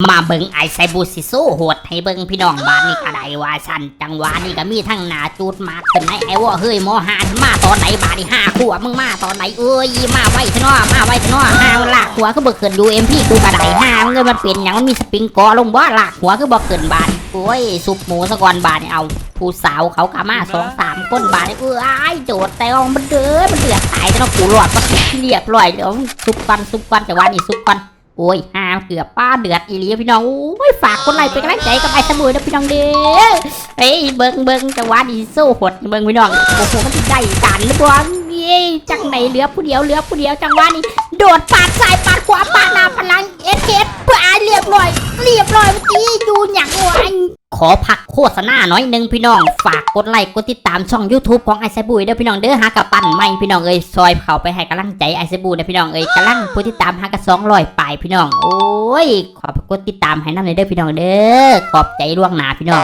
มาเบิงไอไซบูซิโซโหดให้เบิงพี่น้องบ้านนี่ก็ได้ว่าสันจังหวะนี่ก็มีทั้งหนาจูดมากขึ้นไหนไอ้ว่าเฮ้ยหมอหานมาตอนไหนบ้านนี่ห้าขวบมึงมาตอนไหนเอ้ยมาไว้ทนอมาไว้ทนอห้ามันลากหัวก็บ่ขึ้นดูเอ็มพี่กูก็ได้ห้ามันเงินมันเป็นหยังมันมีสปริงกอลงบ่ลากหัวก็บ่ขึ้นบ้านโอ้ยซุปหมูสะก่อนบ้านนี่เอาผู้สาวเขากะมาสองสามคนบาทนี่เอ้ยโจดแต่ว่ามันเดือดมันเดือดตายแต่เราปูหลอดก็เรียบร้อยเดี๋ยวซุปกันซุปกันแต่ว่านี่ซุปกัน โอ้ยห้ามเกือบป้าเดือดอีหลีพี่น้องโอ้ยฝากคนไลค์เป็นกำลังใจกับไอ้สมุยนะพี่น้องเด้อเฮ้ยเบิ้งเบิ้งจังหวะดีสู้หดเบิ้งพี่น้องโอ้โหมันสิได้กันหรือเปล่าเย้จังไหนเหลือผู้เดียวเหลือผู้เดียวจังว่านี่โดดปาดสายปาดขวาปาดหน้าพลังเอสเอสปาดเรียบร้อยเรียบร้อยเมื่อกี้ดูอย่างวะ ขอพักโฆษณาหน่อยหนึ่งพี่น้อง ฝากกดไลค์กดติดตามช่อง YouTube ของไอซ์บุยเด้อพี่น้องเด้อหากระปั้นไม่พี่น้องเอ้ยซอยเขาไปให้กำลังใจไอซ์บุยเด้อพี่น้องเอ้ยกำลังผู้ติดตามหากระสองร้อยปลายพี่น้อง โอ้ย ขอบกดติดตามให้น้ำเลยเด้อพี่น้องเด้อขอบใจล่วงหน้าพี่น้อง